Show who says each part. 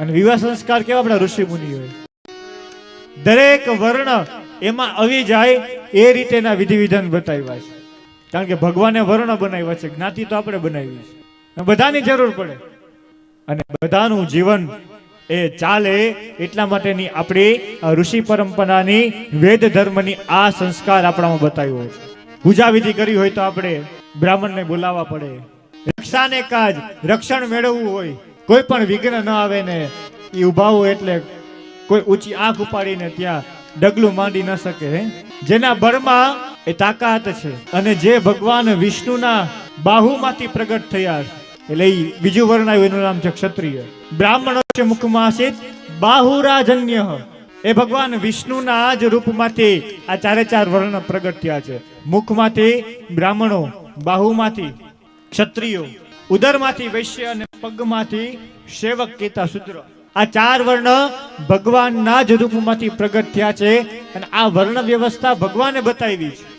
Speaker 1: અને વિવાહ સંસ્કાર કેવા આપણા ઋષિ મુનિઓએ? દરેક વર્ણ એમાં આવી જાય એ રીતેના વિધિ વિધાન બતાવ્યા છે. કારણ કે ભગવાને વર્ણ બનાવ્યા છે, જ્ઞાતિ તો આપણે બનાવી છે. બધાની જરૂર પડે. અને બધાનું જીવન એ ચાલે એટલા માટેની આપણી ઋષિ પરંપરાની વેદ ધર્મની આ સંસ્કાર આપણામાં બતાવ્યો છે. પૂજા વિધિ કરી હોય તો આપણે બ્રાહ્મણને બોલાવવા પડે. રક્ષાને કાજ, રક્ષણ મેળવવું હોય કોઈ પણ વિઘ્ન ન આવે ને એ ઊભા હોય એટલે કોઈ ઊંચી આંખ ઉપાડીને ત્યાં ડગલું માંડી ન શકે જેના બળમાં એ તાકાત છે. અને જે ભગવાન વિષ્ણુના બાહુમાંથી પ્રગટ થયા છે. એટલે બીજું વર્ણ આવ્યું, એનું નામ છે ક્ષત્રિય. બ્રાહ્મણો છે મુખમાં આસિત બાહુરાજન્ય. એ ભગવાન વિષ્ણુના આ જ રૂપમાંથી આ ચારે ચાર વર્ણ પ્રગટ થયા છે. મુખમાંથી બ્રાહ્મણો, બાહુમાંથી ક્ષત્રિયો. ઉદરમાંથી વૈશ્ય અને પગમાંથી સેવક કેતા શુદ્ર. આ ચાર વર્ણ ભગવાનના જ રૂપમાંથી પ્રગટ થયા છે અને આ વર્ણ વ્યવસ્થા ભગવાને બતાવી છે.